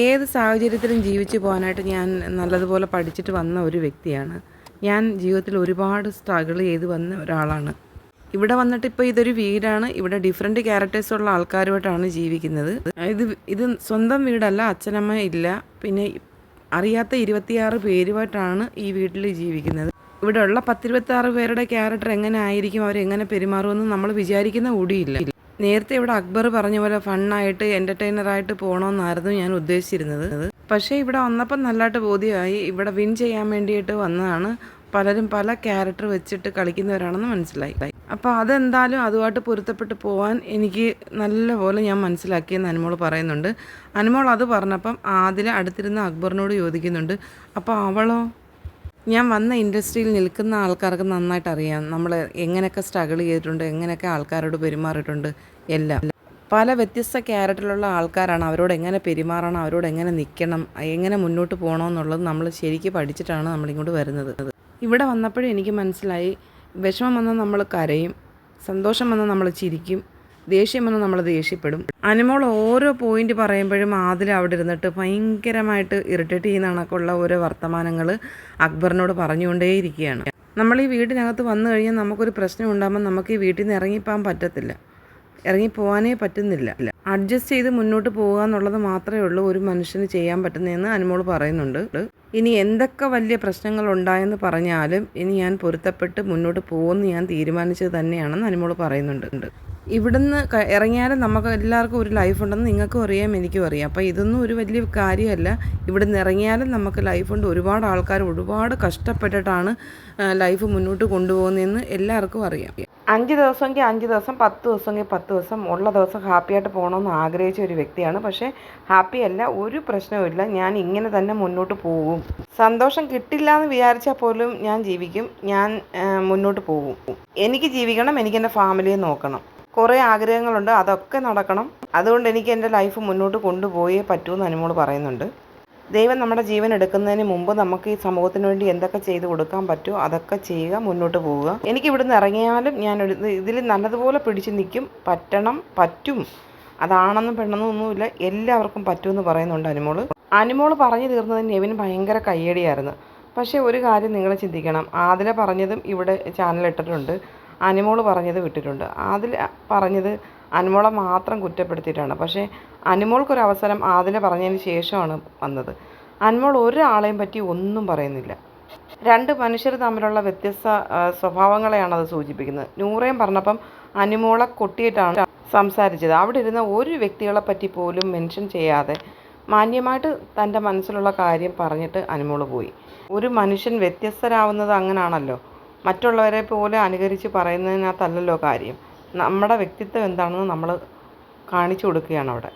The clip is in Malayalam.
ഏത് സാഹചര്യത്തിലും ജീവിച്ചു പോകാനായിട്ട് ഞാൻ നല്ലതുപോലെ പഠിച്ചിട്ട് വന്ന ഒരു വ്യക്തിയാണ്. ഞാൻ ജീവിതത്തിൽ ഒരുപാട് സ്ട്രഗിൾ ചെയ്ത് വന്ന ഒരാളാണ്. ഇവിടെ വന്നിട്ട് ഇപ്പോൾ ഇതൊരു വീടാണ്. ഇവിടെ ഡിഫറെന്റ് ക്യാരക്ടേഴ്സ് ഉള്ള ആൾക്കാരുമായിട്ടാണ് ജീവിക്കുന്നത്. ഇത് ഇത് സ്വന്തം വീടല്ല അച്ഛനമ്മ ഇല്ല. പിന്നെ അറിയാത്ത ഇരുപത്തിയാറ് പേരുമായിട്ടാണ് ഈ വീട്ടിൽ ജീവിക്കുന്നത്. ഇവിടെ ഉള്ള പത്തിരുപത്താറ് പേരുടെ ക്യാരക്ടർ എങ്ങനെ ആയിരിക്കും? അവരെങ്ങനെ പെരുമാറുമെന്ന് നമ്മൾ വിചാരിക്കുന്ന കൂടിയില്ല. നേരത്തെ ഇവിടെ അക്ബർ പറഞ്ഞ പോലെ ഫണ്ണായിട്ട് എന്റർടൈനറായിട്ട് പോകണമെന്നായിരുന്നു ഞാൻ ഉദ്ദേശിച്ചിരുന്നത്. പക്ഷേ ഇവിടെ വന്നപ്പം നല്ലതായിട്ട് ബോധ്യമായി. ഇവിടെ വിൻ ചെയ്യാൻ വേണ്ടിയിട്ട് വന്നതാണ്. പലരും പല ക്യാരക്ടർ വെച്ചിട്ട് കളിക്കുന്നവരാണെന്ന് മനസ്സിലായി. അപ്പോൾ അതെന്തായാലും അതുമായിട്ട് പൊരുത്തപ്പെട്ട് പോകാൻ എനിക്ക് നല്ലപോലെ ഞാൻ മനസ്സിലാക്കിയെന്ന് അനുമോൾ പറയുന്നുണ്ട്. അനുമോൾ അത് പറഞ്ഞപ്പം ആദില അടുത്തിരുന്ന അക്ബറിനോട് ചോദിക്കുന്നുണ്ട്. അപ്പോൾ അവളോ? ഞാൻ വന്ന ഇൻഡസ്ട്രിയിൽ നിൽക്കുന്ന ആൾക്കാർക്ക് നന്നായിട്ട് അറിയാം. നമ്മൾ എങ്ങനെയൊക്കെ സ്ട്രഗിൾ ചെയ്തിട്ടുണ്ട് എങ്ങനെയൊക്കെ ആൾക്കാരോട് പെരുമാറിയിട്ടുണ്ട് എല്ലാം. പല വ്യത്യസ്ത ക്യാരക്ടറിലുള്ള ആൾക്കാരാണ്. അവരോട് എങ്ങനെ പെരുമാറണം അവരോട് എങ്ങനെ നിൽക്കണം എങ്ങനെ മുന്നോട്ട് പോകണമെന്നുള്ളത് നമ്മൾ ശരിക്കും പഠിച്ചിട്ടാണ് നമ്മളിങ്ങോട്ട് വരുന്നത്. ഇവിടെ വന്നപ്പോഴും എനിക്ക് മനസ്സിലായി. വിഷമം വന്നാൽ നമ്മൾ കരയും സന്തോഷം വന്നാൽ നമ്മൾ ചിരിക്കും. ദേഷ്യം വന്നാൽ നമ്മൾ ദേഷ്യപ്പെടും. അനുമോൾ ഓരോ പോയിന്റ് പറയുമ്പോഴും ആദിൽ അവിടെ ഇരുന്നിട്ട് ഭയങ്കരമായിട്ട് ഇറിറ്റേറ്റ് ചെയ്യുന്ന കണക്കുള്ള ഓരോ വർത്തമാനങ്ങൾ അക്ബറിനോട് പറഞ്ഞുകൊണ്ടേയിരിക്കുകയാണ്. നമ്മൾ ഈ വീടിനകത്ത് വന്നു കഴിഞ്ഞാൽ നമുക്കൊരു പ്രശ്നം ഉണ്ടാകുമ്പോൾ നമുക്ക് ഈ വീട്ടിൽ നിന്ന് ഇറങ്ങിപ്പോകാൻ പറ്റത്തില്ല. ഇറങ്ങിപ്പോവാനേ പറ്റുന്നില്ല. അഡ്ജസ്റ്റ് ചെയ്ത് മുന്നോട്ട് പോകുക എന്നുള്ളത് മാത്രമേ ഉള്ളൂ ഒരു മനുഷ്യന് ചെയ്യാൻ പറ്റുന്നതെന്ന് അനുമോൾ പറയുന്നുണ്ട്. ഇനി എന്തൊക്കെ വലിയ പ്രശ്നങ്ങൾ ഉണ്ടായെന്ന് പറഞ്ഞാലും ഇനി ഞാൻ പൊരുത്തപ്പെട്ട് മുന്നോട്ട് പോകുമെന്ന് ഞാൻ തീരുമാനിച്ചത് തന്നെയാണെന്ന് അനുമോൾ പറയുന്നുണ്ട്. ഇവിടുന്ന് ഇറങ്ങിയാലും നമുക്ക് എല്ലാവർക്കും ഒരു ലൈഫ് ഉണ്ടെന്ന് നിങ്ങൾക്കും അറിയാം എനിക്കും അറിയാം. അപ്പോൾ ഇതൊന്നും ഒരു വലിയ കാര്യമല്ല. ഇവിടുന്ന് ഇറങ്ങിയാലും നമുക്ക് ലൈഫുണ്ട് ഒരുപാട് ആൾക്കാർ ഒരുപാട് കഷ്ടപ്പെട്ടിട്ടാണ് ലൈഫ് മുന്നോട്ട് കൊണ്ടുപോകുന്നതെന്ന് എല്ലാവർക്കും അറിയാം. അഞ്ച് ദിവസമെങ്കിൽ അഞ്ച് ദിവസം പത്ത് ദിവസമെങ്കിൽ പത്ത് ദിവസം ഉള്ള ദിവസം ഹാപ്പിയായിട്ട് പോകണമെന്ന് ആഗ്രഹിച്ച ഒരു വ്യക്തിയാണ്. പക്ഷേ ഹാപ്പി അല്ല ഒരു പ്രശ്നവുമില്ല ഞാൻ ഇങ്ങനെ തന്നെ മുന്നോട്ട് പോകും. സന്തോഷം കിട്ടില്ല എന്ന് വിചാരിച്ചാൽ പോലും ഞാൻ ജീവിക്കും. ഞാൻ മുന്നോട്ട് പോകും. എനിക്ക് ജീവിക്കണം എനിക്ക് എന്റെ ഫാമിലിയെ നോക്കണം. കുറേ ആഗ്രഹങ്ങളുണ്ട്. അതൊക്കെ നടക്കണം. അതുകൊണ്ട് എനിക്ക് എന്റെ ലൈഫ് മുന്നോട്ട് കൊണ്ടുപോയേ പറ്റൂ എന്ന് അനുമോൾ പറയുന്നുണ്ട്. ദൈവം നമ്മുടെ ജീവൻ എടുക്കുന്നതിന് മുമ്പ് നമുക്ക് ഈ സമൂഹത്തിന് വേണ്ടി എന്തൊക്കെ ചെയ്തു കൊടുക്കാൻ പറ്റുമോ അതൊക്കെ ചെയ്യുക മുന്നോട്ട് പോവുക. എനിക്ക് ഇവിടുന്ന് ഇറങ്ങിയാലും ഞാൻ ഇതിൽ നല്ലതുപോലെ പിടിച്ചു നിൽക്കും. പറ്റണം പറ്റും. അതാണെന്നും പെണ്ണെന്നും ഒന്നുമില്ല. എല്ലാവർക്കും പറ്റുമെന്ന് പറയുന്നുണ്ട് അനുമോൾ. അനുമോൾ പറഞ്ഞു തീർന്നത് നെവിന് ഭയങ്കര കയ്യടിയായിരുന്നു. പക്ഷേ ഒരു കാര്യം നിങ്ങൾ ചിന്തിക്കണം. ആദില പറഞ്ഞതും ഇവിടെ ചാനൽ ഇട്ടിട്ടുണ്ട്. അനുമോൾ പറഞ്ഞത് വിട്ടിട്ടുണ്ട്. അതിൽ പറഞ്ഞത് അനുമോളെ മാത്രം കുറ്റപ്പെടുത്തിയിട്ടാണ്. പക്ഷേ അനുമോൾക്കൊരു അവസരം പറഞ്ഞതിന് ശേഷമാണ് വന്നത്. അനുമോൾ ഒരാളെയും പറ്റി ഒന്നും പറയുന്നില്ല. രണ്ട് മനുഷ്യർ തമ്മിലുള്ള വ്യത്യസ്ത സ്വഭാവങ്ങളെയാണ് അത് സൂചിപ്പിക്കുന്നത്. നൂറേം പറഞ്ഞപ്പം അനുമോളെ കൊട്ടിയിട്ടാണ് സംസാരിച്ചത്. അവിടെ ഇരുന്ന ഒരു വ്യക്തികളെ പറ്റി പോലും മെൻഷൻ ചെയ്യാതെ മാന്യമായിട്ട് തന്റെ മനസ്സിലുള്ള കാര്യം പറഞ്ഞിട്ട് അനുമോൾ പോയി. ഒരു മനുഷ്യൻ വ്യത്യസ്തരാവുന്നത് അങ്ങനാണല്ലോ. മറ്റുള്ളവരെ പോലെ അനുകരിച്ച് പറയുന്നതിനകത്തല്ലല്ലോ കാര്യം. നമ്മുടെ വ്യക്തിത്വം എന്താണെന്ന് നമ്മൾ കാണിച്ചു കൊടുക്കുകയാണ് അവിടെ.